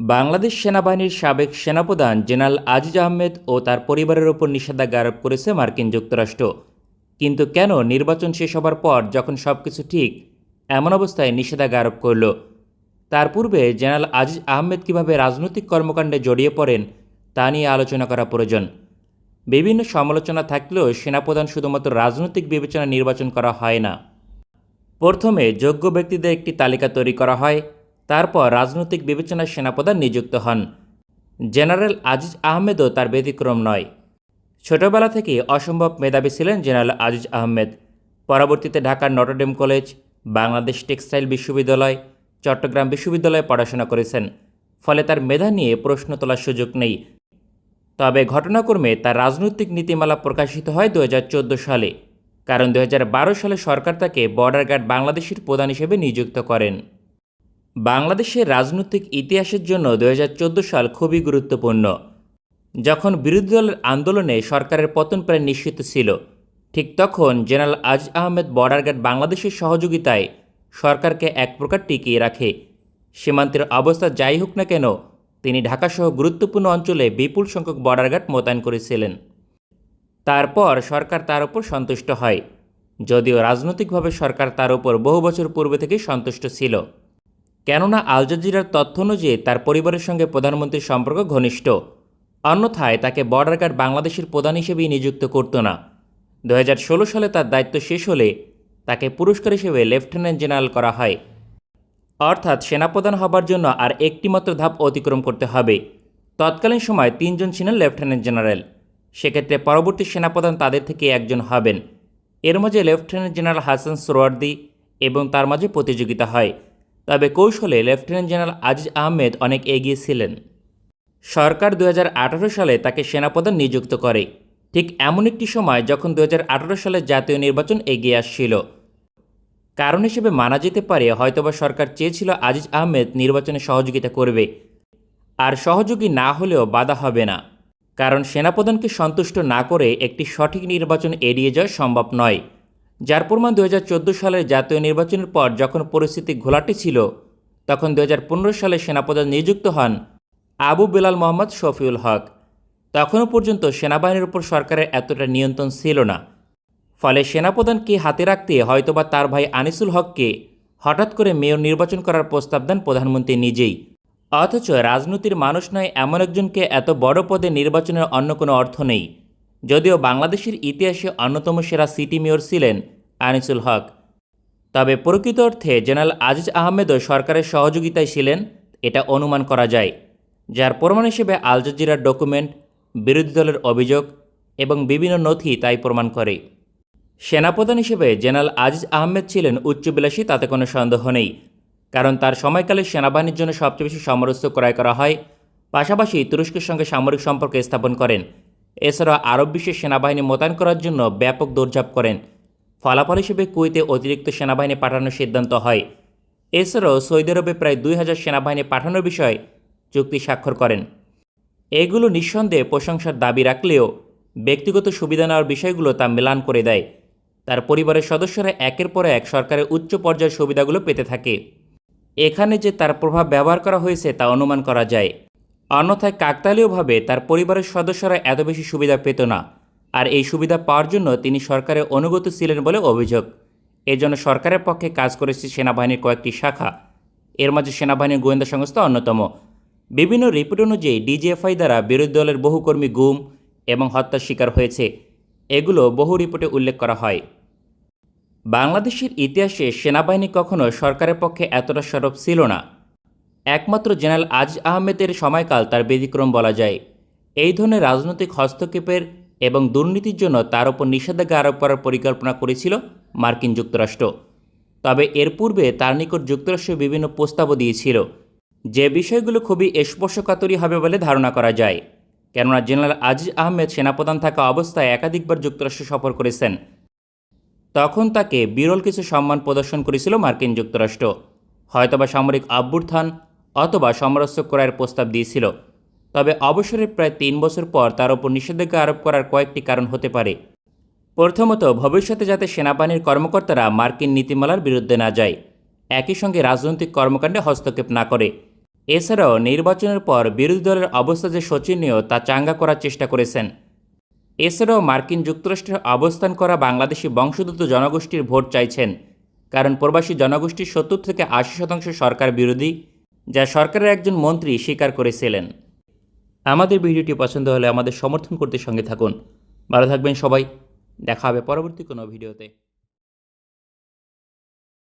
বাংলাদেশ সেনাবাহিনীর সাবেক সেনাপ্রধান জেনারেল আজিজ আহমেদ ও তার পরিবারের ওপর নিষেধাজ্ঞা আরোপ করেছে মার্কিন যুক্তরাষ্ট্র। কিন্তু কেন নির্বাচন শেষ হবার পর যখন সব কিছু ঠিক, এমন অবস্থায় নিষেধাজ্ঞা আরোপ করল? তার পূর্বে জেনারেল আজিজ আহমেদ কীভাবে রাজনৈতিক কর্মকাণ্ডে জড়িয়ে পড়েন, তা নিয়ে আলোচনা করা প্রয়োজন। বিভিন্ন সমালোচনা থাকলেও সেনাপ্রধান শুধুমাত্র রাজনৈতিক বিবেচনা নির্বাচন করা হয় না। প্রথমে যোগ্য ব্যক্তিদের একটি তালিকা তৈরি করা হয়। তারপর রাজনৈতিক বিবেচনায় সেনাপ্রধান নিযুক্ত হন। জেনারেল আজিজ আহমেদও তার ব্যতিক্রম নয়। ছোটবেলা থেকে অসম্ভব মেধাবী ছিলেন জেনারেল আজিজ আহমেদ। পরবর্তীতে ঢাকার নটরডেম কলেজ, বাংলাদেশ টেক্সটাইল বিশ্ববিদ্যালয়, চট্টগ্রাম বিশ্ববিদ্যালয়ে পড়াশোনা করেছেন। ফলে তার মেধা নিয়ে প্রশ্ন তোলার সুযোগ নেই। তবে ঘটনাক্রমে তার রাজনৈতিক নীতিমালা প্রকাশিত হয় দু হাজার চোদ্দ সালে, কারণ দু হাজার বারো সালে সরকার তাকে বর্ডার গার্ড বাংলাদেশের প্রধান হিসেবে নিযুক্ত করেন। বাংলাদেশের রাজনৈতিক ইতিহাসের জন্য দু হাজার চোদ্দ সাল খুবই গুরুত্বপূর্ণ, যখন বিরোধী দলের আন্দোলনে সরকারের পতন প্রায় নিশ্চিত ছিল। ঠিক তখন জেনারেল আজ আহমেদ বর্ডার গার্ড বাংলাদেশের সহযোগিতায় সরকারকে এক প্রকার টিকিয়ে রাখে। সীমান্তের অবস্থা যাই হোক না কেন, তিনি ঢাকাসহ গুরুত্বপূর্ণ অঞ্চলে বিপুল সংখ্যক বর্ডার গার্ড মোতায়েন করেছিলেন। তারপর সরকার তার উপর সন্তুষ্ট হয়, যদিও রাজনৈতিকভাবে সরকার তার উপর বহু বছর পূর্বে থেকেই সন্তুষ্ট ছিল। কেননা আল জাজিরার তথ্য অনুযায়ী তার পরিবারের সঙ্গে প্রধানমন্ত্রীর সম্পর্ক ঘনিষ্ঠ। অন্যথায় তাকে বর্ডার গার্ড বাংলাদেশের প্রধান হিসেবেই নিযুক্ত করত না। দু হাজার ষোলো সালে তার দায়িত্ব শেষ হলে তাকে পুরস্কার হিসেবে লেফটেন্যান্ট জেনারেল করা হয়। অর্থাৎ সেনাপ্রধান হবার জন্য আর একটিমাত্র ধাপ অতিক্রম করতে হবে। তৎকালীন সময় তিনজন ছিলেন লেফটেন্যান্ট জেনারেল। সেক্ষেত্রে পরবর্তী সেনাপ্রধান তাদের থেকে একজন হবেন। এর মাঝে লেফটেন্যান্ট জেনারেল হাসান সোরওয়ার্দি এবং তার মাঝে প্রতিযোগিতা হয়। তবে কৌশলে লেফটেন্যান্ট জেনারেল আজিজ আহমেদ অনেক এগিয়ে ছিলেন। সরকার দু হাজার আঠারো সালে তাকে সেনাপ্রধান নিযুক্ত করে। ঠিক এমন একটি সময় যখন দু হাজার আঠারো সালে জাতীয় নির্বাচন এগিয়ে আসছিল। কারণ হিসেবে মানা যেতে পারে হয়তোবা সরকার চেয়েছিল আজিজ আহমেদ নির্বাচনে সহযোগিতা করবে। আর সহযোগী না হলেও বাধা হবে না। কারণ সেনাপ্রধানকে সন্তুষ্ট না করে একটি সঠিক নির্বাচন এড়িয়ে যাওয়া সম্ভব নয়। যার প্রমাণ দু হাজার চোদ্দ সালের জাতীয় নির্বাচনের পর যখন পরিস্থিতি ঘোলাটে ছিল, তখন দু হাজার পনেরো সালে সেনাপ্রধান নিযুক্ত হন আবু বেলাল মোহাম্মদ শফিউল হক। তখনও পর্যন্ত সেনাবাহিনীর উপর সরকারের এতটা নিয়ন্ত্রণ ছিল না। ফলে সেনাপ্রধানকে হাতে রাখতে হয়তোবা তার ভাই আনিসুল হককে হঠাৎ করে মেয়র নির্বাচন করার প্রস্তাব দেন প্রধানমন্ত্রী নিজেই। অথচ রাজনীতির মানুষ নয় এমন একজনকে এত বড় পদে নির্বাচনের অন্য কোনো অর্থ নেই। যদিও বাংলাদেশের ইতিহাসে অন্যতম সেরা সিটি মেয়র ছিলেন আনিসুল হক। তবে প্রকৃত অর্থে জেনারেল আজিজ আহমেদও সরকারের সহযোগিতায় ছিলেন, এটা অনুমান করা যায়, যার প্রমাণ হিসেবে আল জাজিরার ডকুমেন্ট, বিরোধী দলের অভিযোগ এবং বিভিন্ন নথি তাই প্রমাণ করে। সেনাপ্রধান হিসেবে জেনারেল আজিজ আহমেদ ছিলেন উচ্চবিলাসী, তাতে কোনো সন্দেহ নেই, কারণ তার সময়কালে সেনাবাহিনীর জন্য সবচেয়ে বেশি সমরস্য ক্রয় করা হয়। পাশাপাশি তুরস্কের সঙ্গে সামরিক সম্পর্ক স্থাপন করেন। এছাড়া আরব বিশ্বের সেনাবাহিনী মোতায়েন করার জন্য ব্যাপক দৌড়ঝাঁপ করেন। ফলাফল হিসেবে কুয়েতে অতিরিক্ত সেনাবাহিনী পাঠানোর সিদ্ধান্ত হয়। এছাড়াও সৌদি আরবে প্রায় দুই হাজার সেনাবাহিনী পাঠানোর বিষয়ে চুক্তি স্বাক্ষর করেন। এগুলো নিঃসন্দেহে প্রশংসার দাবি রাখলেও ব্যক্তিগত সুবিধা নেওয়ার বিষয়গুলো তা মেলান করে দেয়। তার পরিবারের সদস্যরা একের পর এক সরকারের উচ্চ পর্যায়ের সুবিধাগুলো পেতে থাকে। এখানে যে তার প্রভাব ব্যবহার করা হয়েছে তা অনুমান করা যায়। অন্যথায় কাকতালীয়ভাবে তার পরিবারের সদস্যরা এত বেশি সুবিধা পেত না, আর এই সুবিধা পাওয়ার জন্য তিনি সরকারের অনুগত ছিলেন বলে অভিযোগ। এজন্য সরকারের পক্ষে কাজ করেছে সেনাবাহিনীর কয়েকটি শাখা। এর মাঝে সেনাবাহিনীর গোয়েন্দা সংস্থা অন্যতম। বিভিন্ন রিপোর্ট অনুযায়ী ডিজিএফআই দ্বারা বিরোধী দলের বহু কর্মী গুম এবং হত্যার শিকার হয়েছে। এগুলো বহু রিপোর্টে উল্লেখ করা হয়। বাংলাদেশের ইতিহাসে সেনাবাহিনী কখনো সরকারের পক্ষে এতটা সরব ছিল না। একমাত্র জেনারেল আজ আহমেদের সময়কাল তার ব্যতিক্রম বলা যায়। এই ধরনের রাজনৈতিক হস্তক্ষেপের এবং দুর্নীতির জন্য তার উপর নিষেধাজ্ঞা আরোপ করার পরিকল্পনা করেছিল মার্কিন যুক্তরাষ্ট্র। তবে এর পূর্বে তার নিকট যুক্তরাষ্ট্র বিভিন্ন প্রস্তাবও দিয়েছিল। যে বিষয়গুলো খুবই স্পর্শকাতরী হবে বলে ধারণা করা যায়। কেননা জেনারেল আজিজ আহমেদ সেনাপ্রধান থাকা অবস্থায় একাধিকবার যুক্তরাষ্ট্র সফর করেছেন। তখন তাকে বিরল কিছু সম্মান প্রদর্শন করেছিল মার্কিন যুক্তরাষ্ট্র। হয়তোবা সামরিক অভ্যুত্থান অথবা সমরস্য ক্রয়ের প্রস্তাব দিয়েছিল। তবে অবসরের প্রায় তিন বছর পর তার উপর নিষেধাজ্ঞা আরোপ করার কয়েকটি কারণ হতে পারে। প্রথমত, ভবিষ্যতে যাতে সেনাবাহিনীর কর্মকর্তারা মার্কিন নীতিমালার বিরুদ্ধে না যায়, একই সঙ্গে রাজনৈতিক কর্মকাণ্ডে হস্তক্ষেপ না করে। এছাড়াও, নির্বাচনের পর বিরোধী দলের অবস্থা যে শোচনীয়, তা চাঙ্গা করার চেষ্টা করেছেন। এছাড়াও, মার্কিন যুক্তরাষ্ট্রে অবস্থান করা বাংলাদেশি বংশোদ্ভূত জনগোষ্ঠীর ভোট চাইছেন, কারণ প্রবাসী জনগোষ্ঠীর সত্তর থেকে আশি শতাংশ সরকার বিরোধী। যা সরকারের একজন মন্ত্রী স্বীকার করেছিলেন। আমাদের ভিডিওটি পছন্দ হলে আমাদের সমর্থন করতে সঙ্গে থাকুন। ভালো থাকবেন সবাই। দেখা হবে পরবর্তী কোনো ভিডিওতে।